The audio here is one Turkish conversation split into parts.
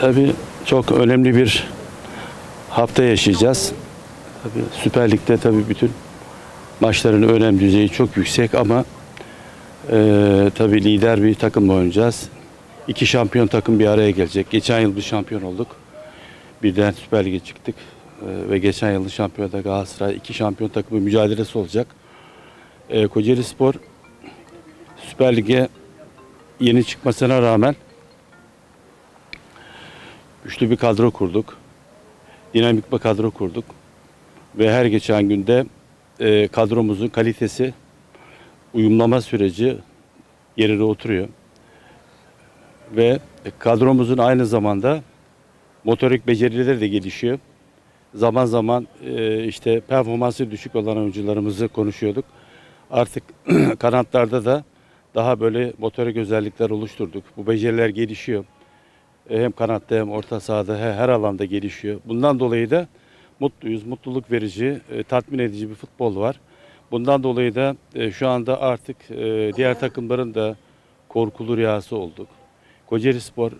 Tabii çok önemli bir hafta yaşayacağız. Tabii Süper Lig'de tabii bütün maçların önem düzeyi çok yüksek ama eee tabii lider bir takımla oynayacağız. İki şampiyon takım bir araya gelecek. Geçen yıl bir şampiyon olduk. Birden Süper Lig'e çıktık. Eee, ve geçen yılın şampiyonu da Galatasaray. iki şampiyon takımı mücadelesi olacak. Eee Kocaeli Spor Süper Lig'e yeni çıkmasına rağmen güçlü bir kadro kurduk. Dinamik bir kadro kurduk. Ve her geçen günde e, kadromuzun kalitesi, uyumlama süreci yerine oturuyor. Ve kadromuzun aynı zamanda motorik becerileri de gelişiyor. Zaman zaman e, işte performansı düşük olan oyuncularımızı konuşuyorduk. Artık kanatlarda da daha böyle motorik özellikler oluşturduk. Bu beceriler gelişiyor. E, Hem kanatta hem orta sahada he- her alanda gelişiyor. Bundan dolayı da mutluyuz. Mutluluk verici, e, tatmin edici bir futbol var. Bundan dolayı da e, şu anda artık diğer takımların da korkulu rüyası olduk. Kocaeli Spor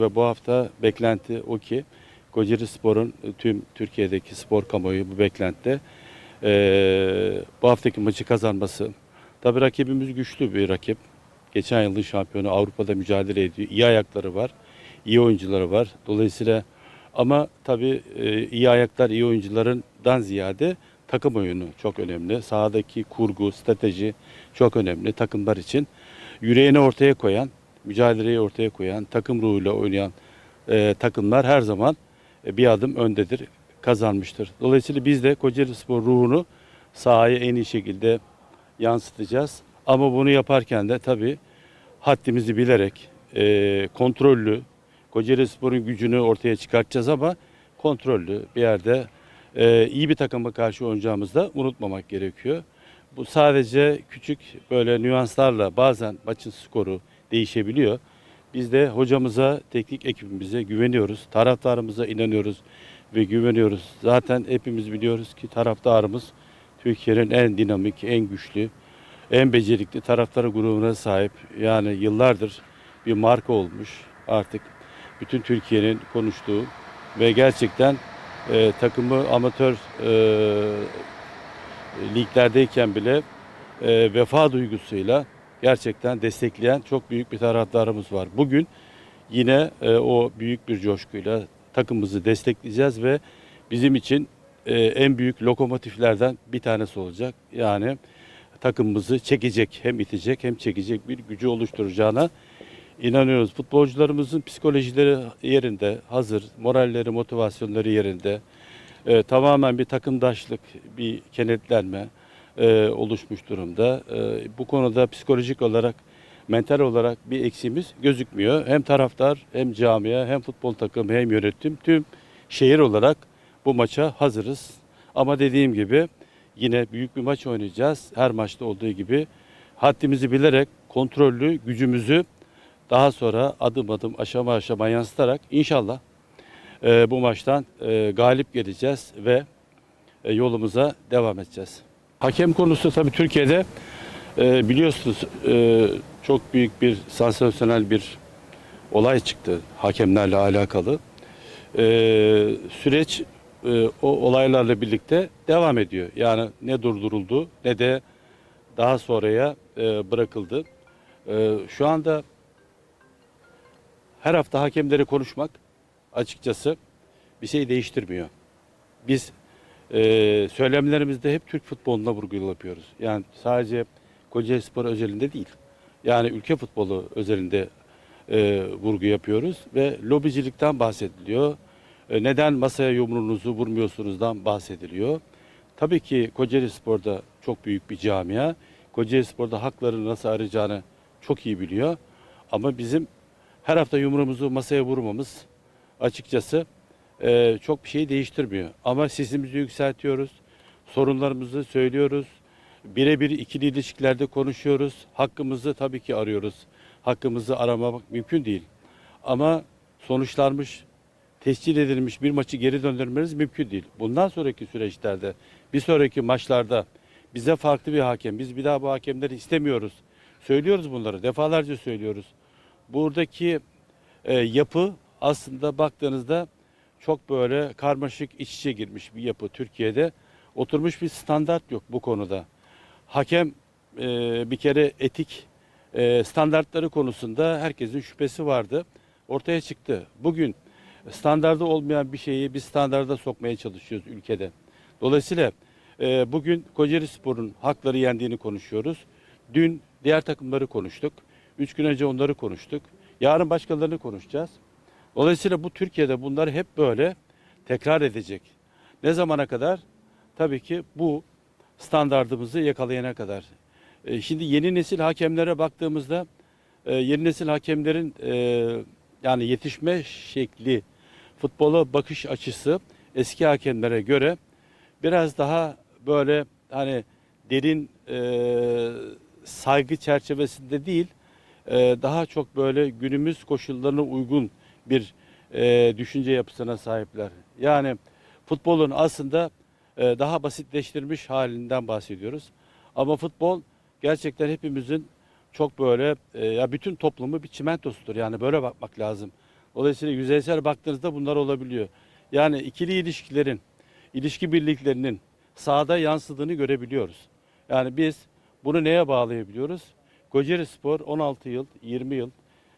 ve bu hafta beklenti o ki Kocaeli Spor'un tüm Türkiye'deki spor kamuoyu bu beklentide bu haftaki maçı kazanması. Tabii rakibimiz güçlü bir rakip. Geçen yılın şampiyonu Avrupa'da mücadele ediyor. İyi ayakları var. İyi oyuncuları var. Dolayısıyla ama tabii e, iyi ayaklar, iyi oyuncularından ziyade takım oyunu çok önemli. Sahadaki kurgu, strateji çok önemli takımlar için. Yüreğini ortaya koyan, mücadeleyi ortaya koyan, takım ruhuyla oynayan e, takımlar her zaman e, bir adım öndedir, kazanmıştır. Dolayısıyla biz de Kocaeli Spor ruhunu sahaya en iyi şekilde yansıtacağız. Ama bunu yaparken de tabii haddimizi bilerek e, kontrollü, Kocaeli Spor'un gücünü ortaya çıkartacağız ama kontrollü bir yerde e, iyi bir takıma karşı oynayacağımızda unutmamak gerekiyor. Bu sadece küçük böyle nüanslarla bazen maçın skoru değişebiliyor. Biz de hocamıza, teknik ekibimize güveniyoruz. Taraftarımıza inanıyoruz ve güveniyoruz. Zaten hepimiz biliyoruz ki taraftarımız Türkiye'nin en dinamik, en güçlü, en becerikli taraftarı grubuna sahip. Yani yıllardır bir marka olmuş artık bütün Türkiye'nin konuştuğu ve gerçekten e, takımı amatör e, liglerdeyken bile e, vefa duygusuyla gerçekten destekleyen çok büyük bir taraftarımız var. Bugün yine e, o büyük bir coşkuyla takımımızı destekleyeceğiz ve bizim için e, en büyük lokomotiflerden bir tanesi olacak. Yani takımımızı çekecek, hem itecek hem çekecek bir gücü oluşturacağına inanıyoruz. Futbolcularımızın psikolojileri yerinde, hazır, moralleri, motivasyonları yerinde. E, tamamen bir takımdaşlık, bir kenetlenme e, oluşmuş durumda. E, bu konuda psikolojik olarak, mental olarak bir eksiğimiz gözükmüyor. Hem taraftar, hem camia, hem futbol takımı, hem yönetim, tüm şehir olarak bu maça hazırız. Ama dediğim gibi yine büyük bir maç oynayacağız. Her maçta olduğu gibi haddimizi bilerek kontrollü gücümüzü daha sonra adım adım aşama aşama yansıtarak inşallah e, bu maçtan e, galip geleceğiz ve e, yolumuza devam edeceğiz. Hakem konusu tabii Türkiye'de e, biliyorsunuz e, çok büyük bir sansasyonel bir olay çıktı hakemlerle alakalı. E, süreç e, o olaylarla birlikte devam ediyor. Yani ne durduruldu ne de daha sonraya e, bırakıldı. E, şu anda her hafta hakemleri konuşmak açıkçası bir şey değiştirmiyor. Biz e, söylemlerimizde hep Türk futboluna vurgu yapıyoruz. Yani sadece Kocaeli Spor özelinde değil. Yani ülke futbolu özelinde e, vurgu yapıyoruz ve lobicilikten bahsediliyor. E, neden masaya yumruğunuzu vurmuyorsunuzdan bahsediliyor. Tabii ki Kocaeli Spor'da çok büyük bir camia. Kocaeli Spor'da haklarını nasıl arayacağını çok iyi biliyor. Ama bizim her hafta yumruğumuzu masaya vurmamız açıkçası e, çok bir şey değiştirmiyor. Ama sesimizi yükseltiyoruz, sorunlarımızı söylüyoruz, birebir ikili ilişkilerde konuşuyoruz, hakkımızı tabii ki arıyoruz. Hakkımızı aramak mümkün değil. Ama sonuçlanmış, tescil edilmiş bir maçı geri döndürmeniz mümkün değil. Bundan sonraki süreçlerde, bir sonraki maçlarda bize farklı bir hakem, biz bir daha bu hakemleri istemiyoruz. Söylüyoruz bunları, defalarca söylüyoruz. Buradaki e, yapı aslında baktığınızda çok böyle karmaşık iç içe girmiş bir yapı Türkiye'de. Oturmuş bir standart yok bu konuda. Hakem e, bir kere etik e, standartları konusunda herkesin şüphesi vardı. Ortaya çıktı. Bugün standarda olmayan bir şeyi biz standarda sokmaya çalışıyoruz ülkede. Dolayısıyla e, bugün Kocaeli Spor'un hakları yendiğini konuşuyoruz. Dün diğer takımları konuştuk. Üç gün önce onları konuştuk. Yarın başkalarını konuşacağız. Dolayısıyla bu Türkiye'de bunlar hep böyle tekrar edecek. Ne zamana kadar? Tabii ki bu standardımızı yakalayana kadar. E, şimdi yeni nesil hakemlere baktığımızda e, yeni nesil hakemlerin e, yani yetişme şekli, futbola bakış açısı eski hakemlere göre biraz daha böyle hani derin e, saygı çerçevesinde değil daha çok böyle günümüz koşullarına uygun bir e, düşünce yapısına sahipler. Yani futbolun aslında e, daha basitleştirilmiş halinden bahsediyoruz. Ama futbol gerçekten hepimizin çok böyle e, ya bütün toplumu bir çimentosudur. Yani böyle bakmak lazım. Dolayısıyla yüzeysel baktığınızda bunlar olabiliyor. Yani ikili ilişkilerin, ilişki birliklerinin sahada yansıdığını görebiliyoruz. Yani biz bunu neye bağlayabiliyoruz? Kocaeli Spor 16 yıl, 20 yıl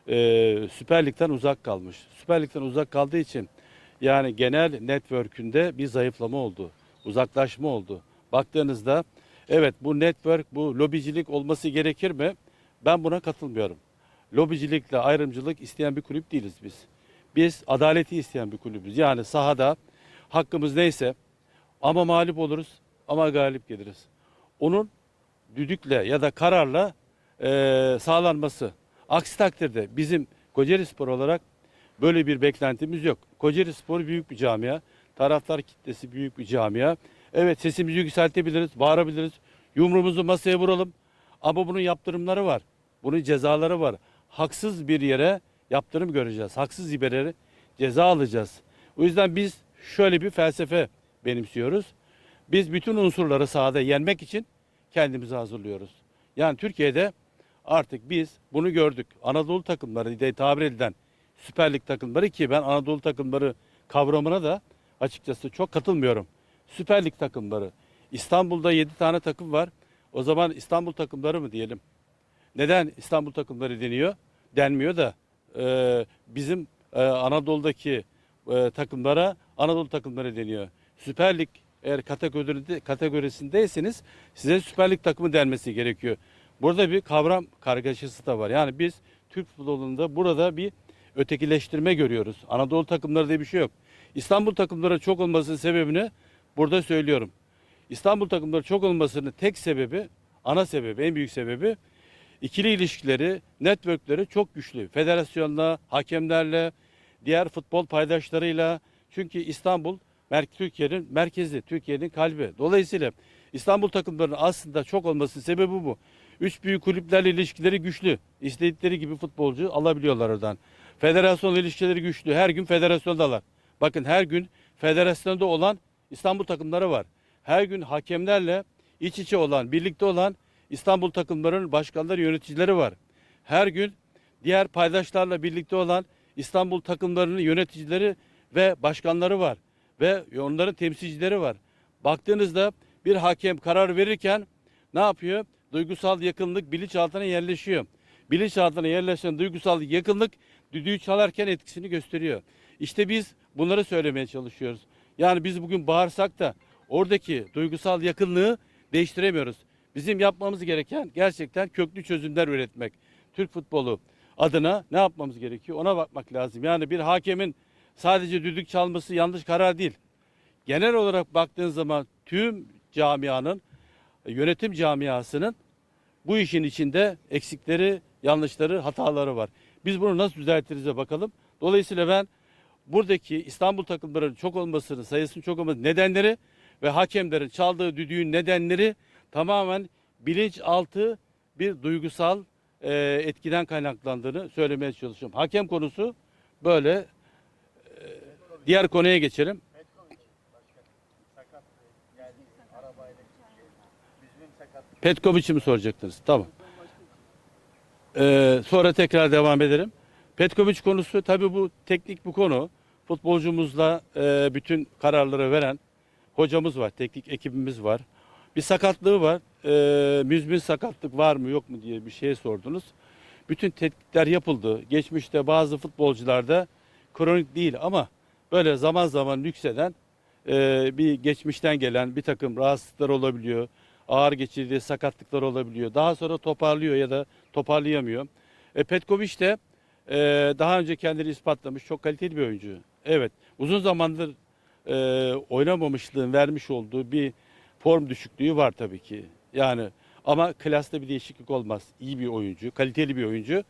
e, Süper Lig'den uzak kalmış. Süper Lig'den uzak kaldığı için yani genel network'ünde bir zayıflama oldu. Uzaklaşma oldu. Baktığınızda evet bu network, bu lobicilik olması gerekir mi? Ben buna katılmıyorum. Lobicilikle ayrımcılık isteyen bir kulüp değiliz biz. Biz adaleti isteyen bir kulübüz. Yani sahada hakkımız neyse ama mağlup oluruz ama galip geliriz. Onun düdükle ya da kararla eee, sağlanması. Aksi takdirde bizim Kocaeli Spor olarak böyle bir beklentimiz yok. Kocaeli Spor büyük bir camia. Taraftar kitlesi büyük bir camia. Evet sesimizi yükseltebiliriz, bağırabiliriz. Yumruğumuzu masaya vuralım. Ama bunun yaptırımları var. Bunun cezaları var. Haksız bir yere yaptırım göreceğiz. Haksız yere ceza alacağız. O yüzden biz şöyle bir felsefe benimsiyoruz. Biz bütün unsurları sahada yenmek için kendimizi hazırlıyoruz. Yani Türkiye'de artık biz bunu gördük. Anadolu takımları diye tabir edilen Süper Lig takımları ki ben Anadolu takımları kavramına da açıkçası çok katılmıyorum. Süper Lig takımları. İstanbul'da 7 tane takım var. O zaman İstanbul takımları mı diyelim? Neden İstanbul takımları deniyor? Denmiyor da e, bizim e, Anadolu'daki e, takımlara Anadolu takımları deniyor. Süper Lig eğer kategoride, kategorisindeyseniz size Süper Lig takımı denmesi gerekiyor. Burada bir kavram kargaşası da var. Yani biz Türk futbolunda burada bir ötekileştirme görüyoruz. Anadolu takımları diye bir şey yok. İstanbul takımları çok olmasının sebebini burada söylüyorum. İstanbul takımları çok olmasının tek sebebi, ana sebebi, en büyük sebebi ikili ilişkileri, networkleri çok güçlü. Federasyonla, hakemlerle, diğer futbol paydaşlarıyla. Çünkü İstanbul Türkiye'nin merkezi, Türkiye'nin kalbi. Dolayısıyla İstanbul takımlarının aslında çok olmasının sebebi bu. Üç büyük kulüplerle ilişkileri güçlü. İstedikleri gibi futbolcu alabiliyorlar oradan. Federasyon ilişkileri güçlü. Her gün federasyondalar. Bakın her gün federasyonda olan İstanbul takımları var. Her gün hakemlerle iç içe olan, birlikte olan İstanbul takımlarının başkanları, yöneticileri var. Her gün diğer paydaşlarla birlikte olan İstanbul takımlarının yöneticileri ve başkanları var. Ve onların temsilcileri var. Baktığınızda bir hakem karar verirken ne yapıyor? Duygusal yakınlık bilinçaltına yerleşiyor. Bilinçaltına yerleşen duygusal yakınlık düdüğü çalarken etkisini gösteriyor. İşte biz bunları söylemeye çalışıyoruz. Yani biz bugün bağırsak da oradaki duygusal yakınlığı değiştiremiyoruz. Bizim yapmamız gereken gerçekten köklü çözümler üretmek. Türk futbolu adına ne yapmamız gerekiyor ona bakmak lazım. Yani bir hakemin sadece düdük çalması yanlış karar değil. Genel olarak baktığın zaman tüm camianın, yönetim camiasının bu işin içinde eksikleri, yanlışları, hataları var. Biz bunu nasıl düzeltirize bakalım. Dolayısıyla ben buradaki İstanbul takımlarının çok olmasının, sayısının çok olmasının nedenleri ve hakemlerin çaldığı düdüğün nedenleri tamamen bilinçaltı bir duygusal e, etkiden kaynaklandığını söylemeye çalışıyorum. Hakem konusu böyle. E, diğer konuya geçelim. Sakat. Petkovic'i mi soracaktınız? Tamam. Ee, sonra tekrar devam ederim. Petkovic konusu tabii bu teknik bir konu. Futbolcumuzla e, bütün kararları veren hocamız var, teknik ekibimiz var. Bir sakatlığı var. E, müzmin sakatlık var mı yok mu diye bir şey sordunuz. Bütün tetkikler yapıldı. Geçmişte bazı futbolcularda kronik değil ama böyle zaman zaman yükselen e, bir geçmişten gelen bir takım rahatsızlıklar olabiliyor. Ağır geçirdiği sakatlıklar olabiliyor. Daha sonra toparlıyor ya da toparlayamıyor. E, Petkovic de e, daha önce kendini ispatlamış çok kaliteli bir oyuncu. Evet uzun zamandır e, oynamamışlığın vermiş olduğu bir form düşüklüğü var tabii ki. Yani ama klasta bir değişiklik olmaz. İyi bir oyuncu, kaliteli bir oyuncu.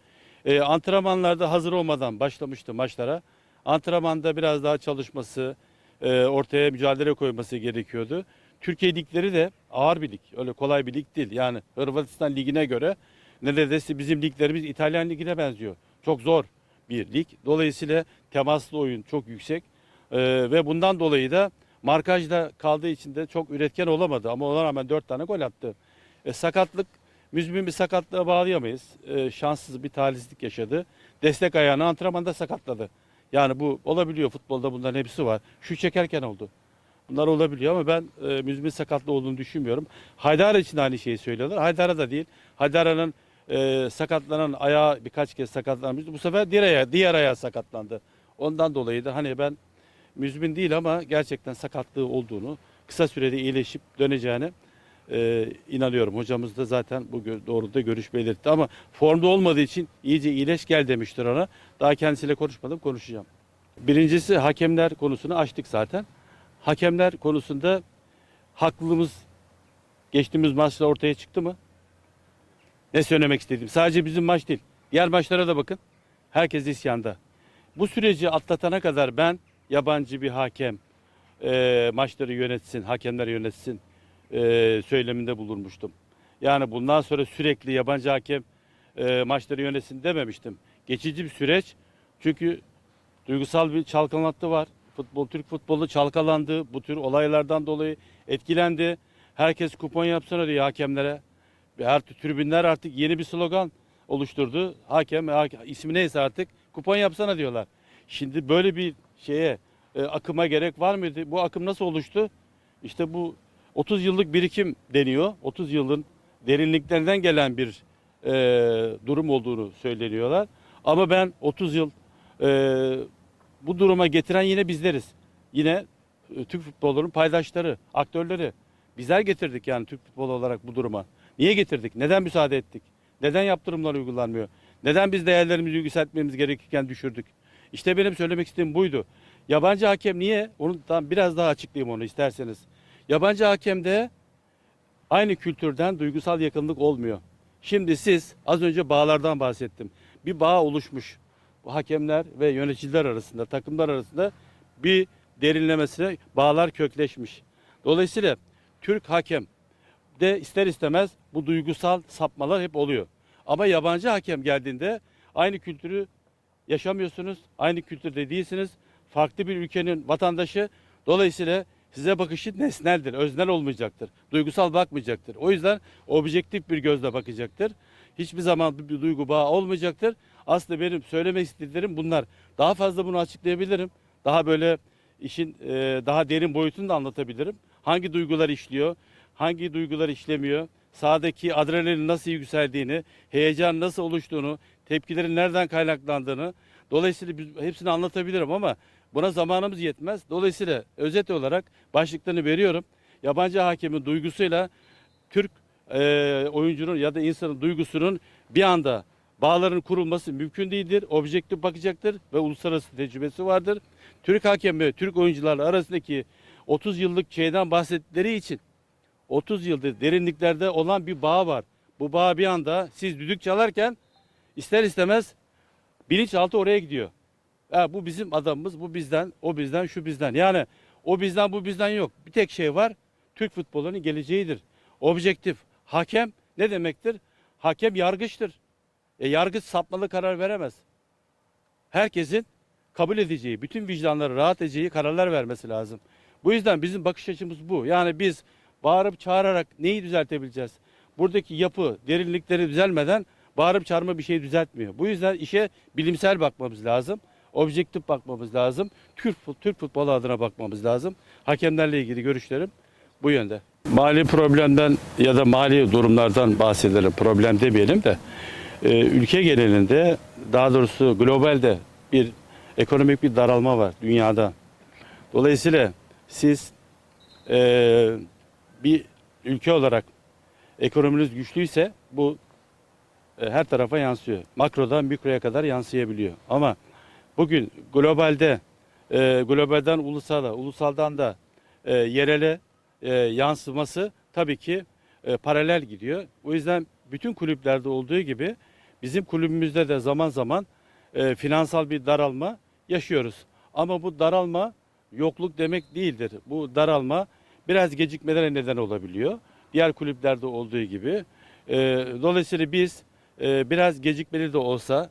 E, antrenmanlarda hazır olmadan başlamıştı maçlara. Antrenmanda biraz daha çalışması, e, ortaya mücadele koyması gerekiyordu. Türkiye ligleri de ağır bir lig. Öyle kolay bir lig değil. Yani Hırvatistan ligine göre neredeyse bizim liglerimiz İtalyan ligine benziyor. Çok zor bir lig. Dolayısıyla temaslı oyun çok yüksek. E, ve bundan dolayı da markajda kaldığı için de çok üretken olamadı. Ama ona rağmen 4 tane gol attı. E, sakatlık, müzmin bir sakatlığa bağlayamayız. E, şanssız bir talihsizlik yaşadı. Destek ayağını antrenmanda sakatladı. Yani bu olabiliyor futbolda bunların hepsi var. Şu çekerken oldu. Bunlar olabiliyor ama ben e, müzmin sakatlığı olduğunu düşünmüyorum. Haydara için aynı şeyi söylüyorlar. Haydara da değil. Haydara'nın e, sakatlanan ayağı birkaç kez sakatlanmıştı. Bu sefer diğer ayağı, diğer ayağı sakatlandı. Ondan dolayı da hani ben müzmin değil ama gerçekten sakatlığı olduğunu, kısa sürede iyileşip döneceğine e, inanıyorum. Hocamız da zaten bu doğrultuda görüş belirtti ama formda olmadığı için iyice iyileş gel demiştir ona. Daha kendisiyle konuşmadım, konuşacağım. Birincisi hakemler konusunu açtık zaten. Hakemler konusunda haklılığımız geçtiğimiz maçta ortaya çıktı mı? Ne söylemek istediğim. Sadece bizim maç değil. Diğer maçlara da bakın. Herkes isyanda. Bu süreci atlatana kadar ben yabancı bir hakem e, maçları yönetsin, hakemler yönetsin e, söyleminde bulunmuştum. Yani bundan sonra sürekli yabancı hakem e, maçları yönetsin dememiştim. Geçici bir süreç. Çünkü duygusal bir çalkanlatı var. Futbol, Türk futbolu çalkalandı. Bu tür olaylardan dolayı etkilendi. Herkes kupon yapsana diyor hakemlere. Her tribünler artık yeni bir slogan oluşturdu. Hakem, hakem ismi neyse artık kupon yapsana diyorlar. Şimdi böyle bir şeye e, akıma gerek var mıydı? Bu akım nasıl oluştu? İşte bu 30 yıllık birikim deniyor. 30 yılın derinliklerinden gelen bir e, durum olduğunu söyleniyorlar. Ama ben 30 yıl e, bu duruma getiren yine bizleriz. Yine e, Türk futbolunun paydaşları, aktörleri. Bizler getirdik yani Türk futbolu olarak bu duruma. Niye getirdik? Neden müsaade ettik? Neden yaptırımlar uygulanmıyor? Neden biz değerlerimizi yükseltmemiz gerekirken düşürdük? İşte benim söylemek istediğim buydu. Yabancı hakem niye? Onu tam biraz daha açıklayayım onu isterseniz. Yabancı hakemde aynı kültürden duygusal yakınlık olmuyor. Şimdi siz az önce bağlardan bahsettim. Bir bağ oluşmuş. Hakemler ve yöneticiler arasında, takımlar arasında bir derinlemesine bağlar kökleşmiş. Dolayısıyla Türk hakem de ister istemez bu duygusal sapmalar hep oluyor. Ama yabancı hakem geldiğinde aynı kültürü yaşamıyorsunuz, aynı kültürde değilsiniz. Farklı bir ülkenin vatandaşı. Dolayısıyla size bakışı nesneldir, öznel olmayacaktır. Duygusal bakmayacaktır. O yüzden objektif bir gözle bakacaktır. Hiçbir zaman bir duygu bağı olmayacaktır. Aslında benim söylemek istediklerim bunlar. Daha fazla bunu açıklayabilirim. Daha böyle işin e, daha derin boyutunu da anlatabilirim. Hangi duygular işliyor, hangi duygular işlemiyor, sahadaki adrenalin nasıl yükseldiğini, heyecan nasıl oluştuğunu, tepkilerin nereden kaynaklandığını. Dolayısıyla hepsini anlatabilirim ama buna zamanımız yetmez. Dolayısıyla özet olarak başlıklarını veriyorum. Yabancı hakemin duygusuyla Türk e, oyuncunun ya da insanın duygusunun bir anda bağların kurulması mümkün değildir. Objektif bakacaktır ve uluslararası tecrübesi vardır. Türk hakem ve Türk oyuncularla arasındaki 30 yıllık şeyden bahsettikleri için 30 yıldır derinliklerde olan bir bağ var. Bu bağ bir anda siz düdük çalarken ister istemez bilinçaltı oraya gidiyor. Ha, bu bizim adamımız, bu bizden, o bizden, şu bizden. Yani o bizden, bu bizden yok. Bir tek şey var. Türk futbolunun geleceğidir. Objektif. Hakem ne demektir? Hakem yargıçtır. E, yargıç sapmalı karar veremez. Herkesin kabul edeceği, bütün vicdanları rahat edeceği kararlar vermesi lazım. Bu yüzden bizim bakış açımız bu. Yani biz bağırıp çağırarak neyi düzeltebileceğiz? Buradaki yapı, derinlikleri düzelmeden bağırıp çağırma bir şey düzeltmiyor. Bu yüzden işe bilimsel bakmamız lazım. Objektif bakmamız lazım. Türk, Türk futbolu adına bakmamız lazım. Hakemlerle ilgili görüşlerim bu yönde. Mali problemden ya da mali durumlardan bahsedelim. Problem demeyelim de. Ee, ülke genelinde daha doğrusu globalde bir ekonomik bir daralma var dünyada. Dolayısıyla siz eee, bir ülke olarak ekonominiz güçlüyse bu e, her tarafa yansıyor. Makrodan mikroya kadar yansıyabiliyor. Ama bugün globalde e, globalden ulusala, ulusaldan da e, yerele e, yansıması tabii ki e, paralel gidiyor. O yüzden bütün kulüplerde olduğu gibi bizim kulübümüzde de zaman zaman e, finansal bir daralma yaşıyoruz. Ama bu daralma yokluk demek değildir. Bu daralma biraz gecikmelere neden olabiliyor. Diğer kulüplerde olduğu gibi. E, dolayısıyla biz biraz gecikmeli de olsa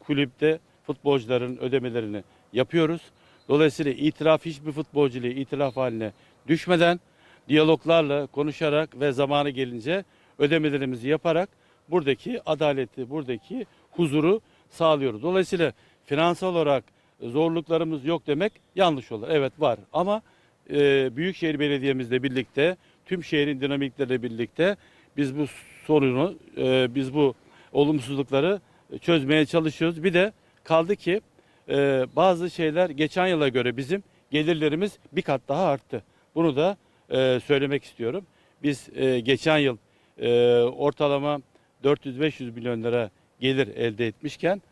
kulüpte futbolcuların ödemelerini yapıyoruz. Dolayısıyla itiraf hiçbir futbolcu ile itiraf haline düşmeden diyaloglarla konuşarak ve zamanı gelince ödemelerimizi yaparak buradaki adaleti, buradaki huzuru sağlıyoruz. Dolayısıyla finansal olarak zorluklarımız yok demek yanlış olur. Evet var ama e, Büyükşehir Belediye'mizle birlikte tüm şehrin dinamikleriyle birlikte biz bu sorunu, e, biz bu olumsuzlukları çözmeye çalışıyoruz. Bir de kaldı ki e, bazı şeyler geçen yıla göre bizim gelirlerimiz bir kat daha arttı. Bunu da e, söylemek istiyorum. Biz e, geçen yıl e, ortalama 400-500 milyon lira gelir elde etmişken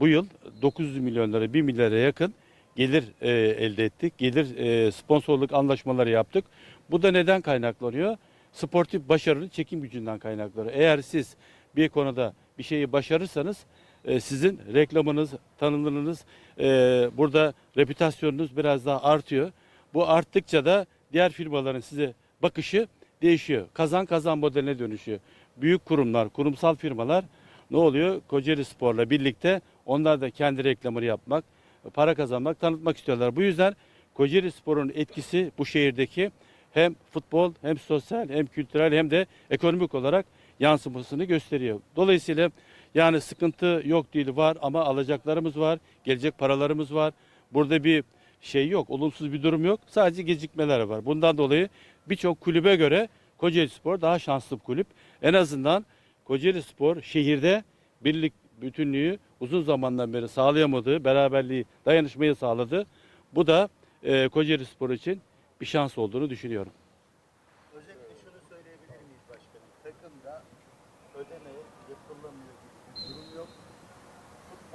bu yıl 900 milyon lira 1 milyara yakın gelir e, elde ettik. Gelir e, sponsorluk anlaşmaları yaptık. Bu da neden kaynaklanıyor? Sportif başarının çekim gücünden kaynaklanıyor. Eğer siz bir konuda bir şeyi başarırsanız e, sizin reklamınız, tanınırlığınız, e, burada reputasyonunuz biraz daha artıyor. Bu arttıkça da diğer firmaların size bakışı değişiyor. Kazan kazan modeline dönüşüyor. Büyük kurumlar, kurumsal firmalar ne oluyor? Kocaeli Spor'la birlikte onlar da kendi reklamını yapmak, para kazanmak, tanıtmak istiyorlar. Bu yüzden Kocaeli Spor'un etkisi bu şehirdeki hem futbol hem sosyal hem kültürel hem de ekonomik olarak yansımasını gösteriyor. Dolayısıyla yani sıkıntı yok değil var ama alacaklarımız var, gelecek paralarımız var. Burada bir şey yok, olumsuz bir durum yok. Sadece gecikmeler var. Bundan dolayı birçok kulübe göre Kocaeli Spor daha şanslı bir kulüp. En azından Kocaeli Spor şehirde birlik bütünlüğü uzun zamandan beri sağlayamadığı, beraberliği, dayanışmayı sağladı. Bu da e, Kocaeli Spor için bir şans olduğunu düşünüyorum.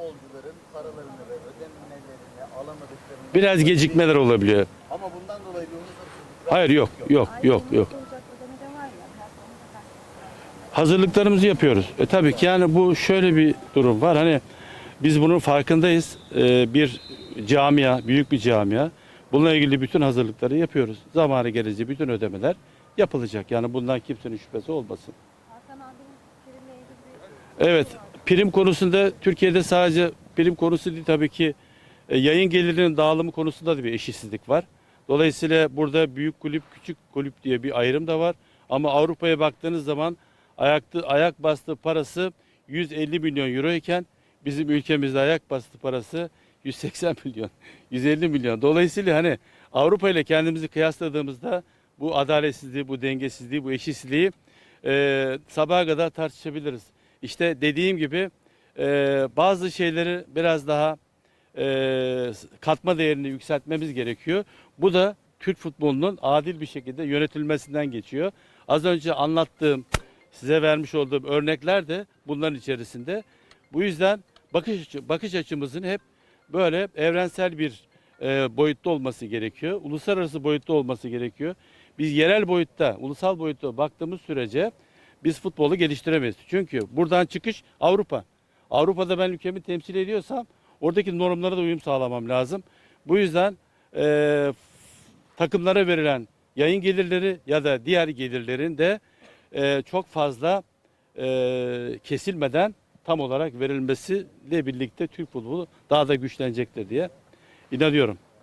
Futbolcuların paralarını ve ödemelerini alamadıklarını Biraz gecikmeler olabiliyor. ama bundan dolayı bir huzursuzluk. Hayır yok, yok, yok, yok. Hazırlıklarımızı yapıyoruz. E tabii ki yani bu şöyle bir durum var. Hani biz bunun farkındayız. E, bir camia, büyük bir camia. Bununla ilgili bütün hazırlıkları yapıyoruz. Zamanı gelince bütün ödemeler yapılacak. Yani bundan kimsenin şüphesi olmasın. Hakan abinin primle ilgili bir Evet, prim konusunda Türkiye'de sadece prim konusu değil tabii ki e, yayın gelirinin dağılımı konusunda da bir eşitsizlik var. Dolayısıyla burada büyük kulüp, küçük kulüp diye bir ayrım da var. Ama Avrupa'ya baktığınız zaman ayaktı, ayak bastı parası 150 milyon euro iken bizim ülkemizde ayak bastı parası 180 milyon, 150 milyon. Dolayısıyla hani Avrupa ile kendimizi kıyasladığımızda bu adaletsizliği, bu dengesizliği, bu eşitsizliği e, sabaha kadar tartışabiliriz. İşte dediğim gibi e, bazı şeyleri biraz daha e, katma değerini yükseltmemiz gerekiyor. Bu da Türk futbolunun adil bir şekilde yönetilmesinden geçiyor. Az önce anlattığım, size vermiş olduğum örnekler de bunların içerisinde. Bu yüzden bakış açı- bakış açımızın hep böyle evrensel bir e, boyutta olması gerekiyor. Uluslararası boyutta olması gerekiyor. Biz yerel boyutta, ulusal boyutta baktığımız sürece biz futbolu geliştiremeyiz. Çünkü buradan çıkış Avrupa. Avrupa'da ben ülkemi temsil ediyorsam oradaki normlara da uyum sağlamam lazım. Bu yüzden e, takımlara verilen yayın gelirleri ya da diğer gelirlerin de e, çok fazla e, kesilmeden tam olarak verilmesiyle birlikte Türk futbolu daha da güçlenecektir diye inanıyorum.